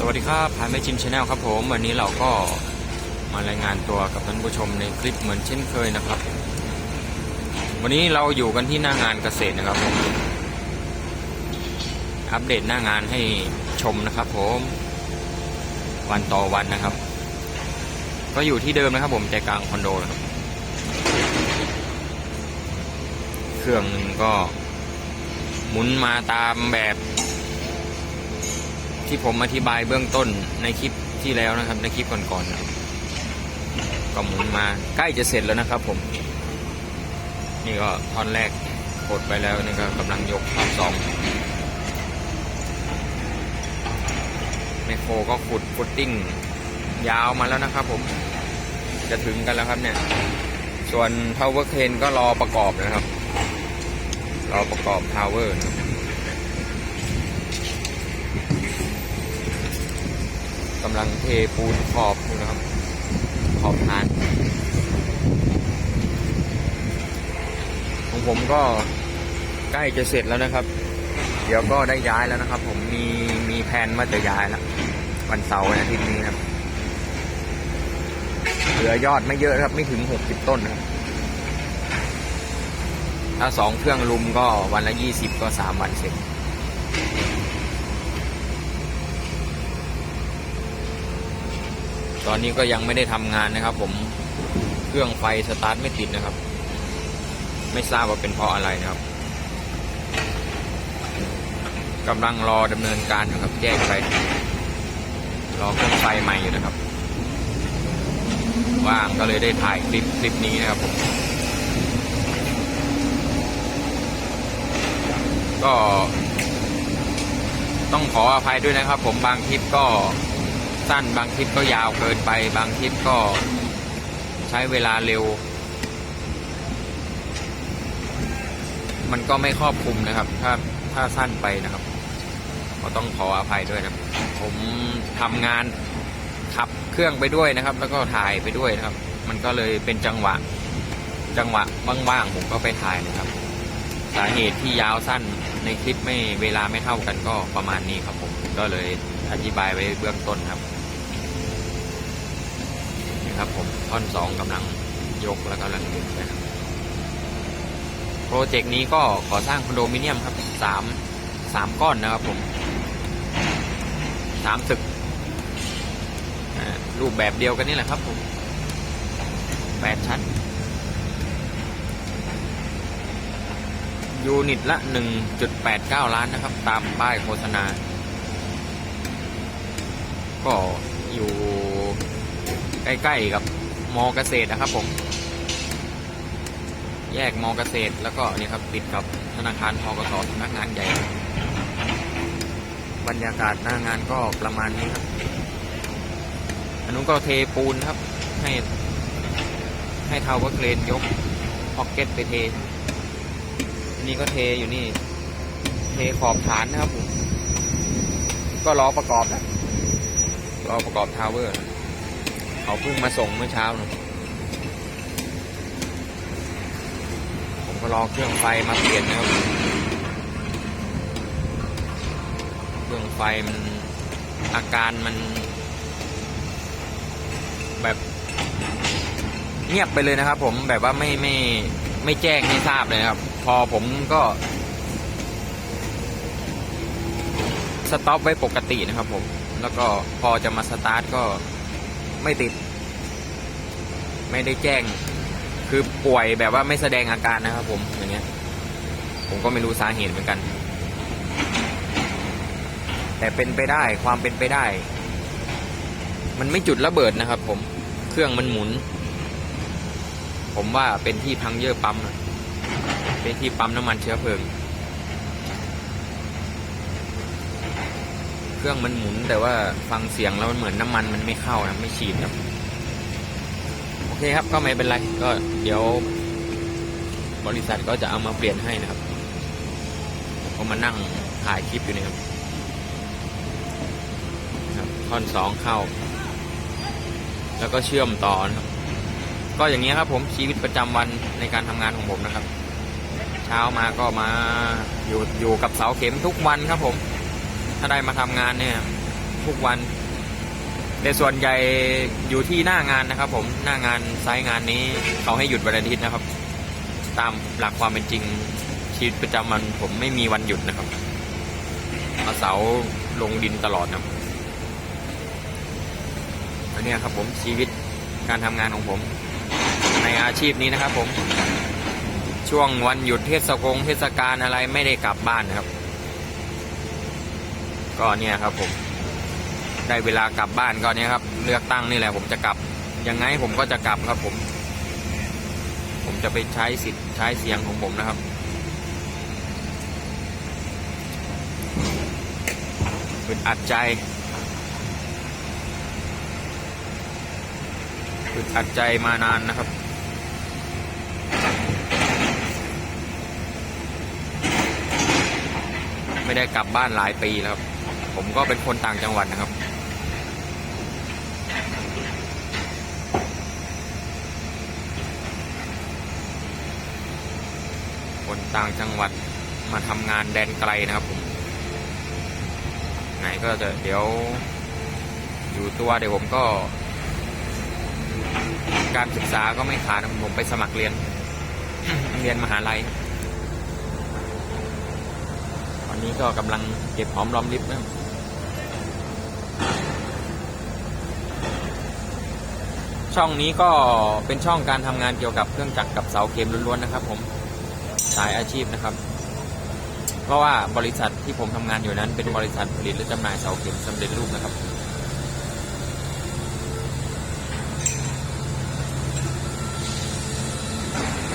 สวัสดีครับพายไม่จิมชาแนลครับผมวันนี้เราก็มารายงานตัวกับท่านผู้ชมในคลิปเหมือนเช่นเคยนะครับ วันนี้เราอยู่กันที่หน้างานเกษตรนะครับผมอัปเดตหน้างานให้ชมนะครับ ผม วันต่อวันนะครับ ก็อยู่ที่เดิมนะครับ ผมใจกลางคอนโดนะครับ เครื่องหนึ่งก็หมุนมาตามแบบ ที่ผมอธิบายเบื้องต้นในคลิปที่แล้วนะครับ ในคลิปก่อนๆนะก็หมุนมาใกล้จะเสร็จแล้วนะครับ ผม นี่ก็ท่อนแรกกดไปแล้วนี่ก็กำลังยกท่อนสองแมคโครก็ขุดฟุตติ้งยาวมาแล้วนะครับ ผม จะถึงกันแล้วครับเนี่ย ส่วนทาวเวอร์เคนก็รอประกอบนะครับ รอประกอบทาวเวอร์นะครับำลังเทปูนขอบอยู่นะครับ ขอบฐานของผมก็ใกล้จะเสร็จแล้วนะครับ เดี๋ยวก็ได้ย้ายแล้วนะครับ ผมมีมีแผนว่าจะย้ายแล้ววันเสาร์วันอาทิตย์นี้ครับ เหลือยอดไม่เยอะครับ ไม่ถึงหกสิบต้นนะครับถ้าสองเครื่องลุมก็วันละยี่สิบก็สามวันเสร็จ ตอนนี้ก็ยังไม่ได้ทำงานนะครับ ผมเครื่องไฟสตาร์ทไม่ติดนะครับ ไม่ทราบว่าเป็นเพราะอะไรนะครับกำลังรอดำเนินการอยู่ครับแจ้งไปรอเครื่องไฟใหม่อยู่นะครับ ว่างก็เลยได้ถ่ายคลิปคลิปนี้นะครับผมก็ ต้องขออภัยด้วยนะครับ ผมบางคลิปก็ สั้น บางคลิปก็ยาวเกินไป บางคลิปก็ใช้เวลาเร็ว มันก็ไม่ครอบคลุมนะครับ ถ้าถ้าสั้นไปนะครับ ก็ต้องขออภัยด้วยนะผมทำงานขับเครื่องไปด้วยนะครับ แล้วก็ถ่ายไปด้วยนะครับ มันก็เลยเป็นจังหวะ จังหวะว่างๆผมก็ไปถ่ายนะครับ สาเหตุที่ยาวสั้นในคลิปไม่เวลาไม่เท่ากันก็ประมาณนี้ครับผมก็เลยอธิบายไว้เบื้องต้นครับ ครับผมท่อนสองกำลังยกแล้วกำลังดึงไปครับโปรเจกต์นี้ก็ก่อสร้างคอนโดมิเนียมครับสามสามก้อนนะครับผมสามตึกรูปแบบเดียวกันนี่แหละครับผมแปดชั้น ยูนิตละ 1.89 ล้านนะครับ ตามป้ายโฆษณา ก็อยู่ ใกล้ๆกับมอเกษตรนะครับผม แยกมอเกษตรแล้วก็นี่ครับติดกับธนาคารทกสสำนักงานใหญ่ บรรยากาศหน้างานก็ประมาณนี้ครับอันนู้นก็เทปูนครับ ให้ให้เทาว่าเครนยกพ็อกเก็ตไปเท นี่ก็เทอยู่นี่ เทขอบฐานนะครับผม ก็รอประกอบนะรอประกอบทาวเวอร์ เขาเพิ่งมาส่งเมื่อเช้านะผมก็รอเครื่องไฟมาเปลี่ยนนะครับ เครื่องไฟมันอาการมัน แบบเงียบไปเลยนะครับ ผมแบบว่าไม่ไม่ไม่แจ้งให้ทราบเลยครับ พอผมก็ สต็อปไว้ปกตินะครับผม แล้วก็พอจะมาสตาร์ทก็ ไม่ติด ไม่ได้แจ้ง คือป่วยแบบว่าไม่แสดงอาการนะครับ ผมอย่างเงี้ย ผมก็ไม่รู้สาเหตุเหมือนกัน แต่เป็นไปได้ความเป็นไปได้ มันไม่จุดระเบิดนะครับ ผมเครื่องมันหมุน ผมว่าเป็นที่พังเยอะปั๊มเป็นที่ปั๊มน้ำมันเชื้อเพลิง เครื่องมันหมุน แต่ว่าฟังเสียงแล้วมันเหมือนน้ำมันมันไม่เข้านะไม่ฉีดครับโอเคครับก็ไม่เป็นไรก็เดี๋ยว บริษัทก็จะเอามาเปลี่ยนให้นะครับผมมานั่งถ่ายคลิปอยู่นี่ครับครับท่อนสองเข้า แล้วก็เชื่อมต่อนะครับก็อย่างนี้ครับผมชีวิตประจำวันในการทำงานของผมนะครับ เช้ามาก็มาอยู่อยู่กับเสาเข็มทุกวันครับผม ถ้าได้มาทำงานเนี่ยทุกวันแต่ส่วนใหญ่อยู่ที่หน้างานนะครับ ผมหน้างานไซต์งานนี้เขาให้หยุดวันอาทิตย์นะครับ ตามหลักความเป็นจริงชีวิตประจำวันผมไม่มีวันหยุดนะครับมาเสาลงดินตลอดนะครับอันนี้ครับผมชีวิตการทำงานของผม ในอาชีพนี้นะครับ ผม ช่วงวันหยุดเทศกงเทศกาลอะไรไม่ได้กลับบ้านนะครับ ก็เนี่ยครับผม ได้เวลากลับบ้านก็เนี่ยครับ เลือกตั้งนี่แหละผมจะกลับ ยังไงผมก็จะกลับครับผม ผมจะไปใช้สิทธิ์ใช้เสียงของผมนะครับอึดอัดใจอึดอัดใจมานานนะครับไม่ได้กลับบ้านหลายปีแล้วครับ ผมก็เป็นคนต่างจังหวัดนะครับ คนต่างจังหวัดมาทำงานแดนไกลนะครับผมไหนก็จะเดี๋ยวอยู่ตัวเดี๋ยวผมก็ การศึกษาก็ไม่ขาดผมไปสมัครเรียน เรียนมหาลัยตอนนี้ก็กำลังเก็บหอมรอมริบนะครับ ช่องนี้ก็เป็นช่องการทำงานเกี่ยวกับเครื่องจักรกับเสาเข็มล้วนๆนะครับ ผมสายอาชีพนะครับ เพราะว่าบริษัทที่ผมทำงานอยู่นั้น เป็นบริษัทผลิตและจำหน่ายเสาเข็มสำเร็จรูปนะครับ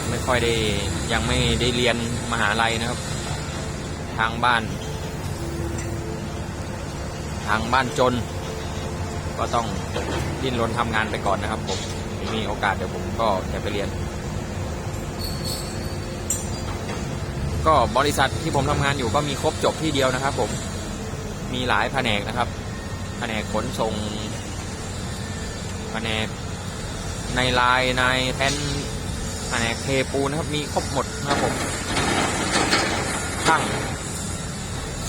ไม่ค่อยได้ยังไม่ได้เรียนมหาลัยนะครับ ทางบ้าน ทางบ้านจน ก็ต้องดิ้นรนทำงานไปก่อนนะครับ ผมมีโอกาสเดี๋ยวผมก็จะไปเรียน ก็บริษัทที่ผมทำงานอยู่ก็มีครบจบที่เดียวนะครับ ผมมีหลายแผนกนะครับ แผนกขนส่งแผนกในไลน์ในแทนแผนกเทปูนนะครับ มีครบหมดนะครับผมช่าง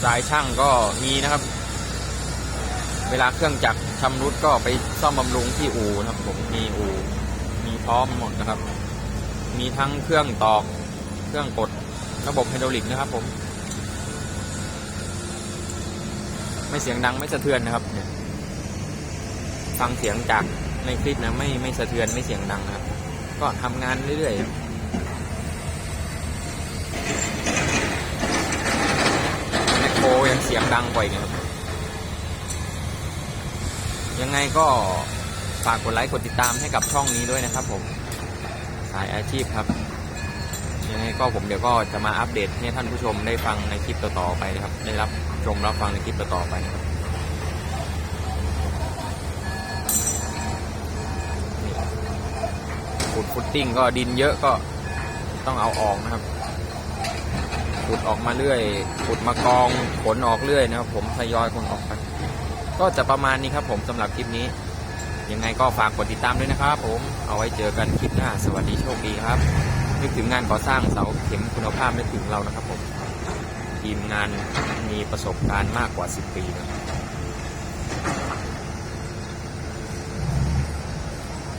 สายช่างก็มีนะครับ เวลาเครื่องจักรชำรุดก็ไปซ่อมบำรุงที่อู่นะครับ ผมมีอู่มีพร้อมหมดนะครับ มีทั้งเครื่องตอกเครื่องกดระบบไฮดรอลิกนะครับ ผม ไม่เสียงดังไม่สะเทือนนะครับเนี่ยฟังเสียงจากในคลิปนะไม่ไม่สะเทือนไม่เสียงดังนะครับ ก็ทำงานเรื่อยๆครับแมคโครยังเสียงดังกว่าอีกนะครับ ยังไงก็ฝากกดไลค์กดติดตามให้กับช่องนี้ด้วยนะครับผมสายอาชีพครับยังไงก็ผมเดี๋ยวก็จะมาอัปเดตให้ท่านผู้ชมได้ฟังในคลิปต่อๆไปนะครับ ได้รับชมรับฟังในคลิปต่อๆไปนะครับขุดฟุตติ้งก็ดินเยอะก็ต้องเอาออกนะครับขุดออกมาเรื่อยขุดมากองขนออกเรื่อยนะครับ ผมทยอยคนออกไป ก็จะประมาณนี้ครับผมสำหรับคลิปนี้ ยังไงก็ฝากกดติดตามด้วยนะครับผมเอาไว้เจอกันคลิปหน้า สวัสดีโชคดีครับนึกถึงงานก่อสร้างเสาเข็มคุณภาพนึกถึงเรานะครับผมทีมงานมีประสบการณ์มากกว่า 10 ปีนะ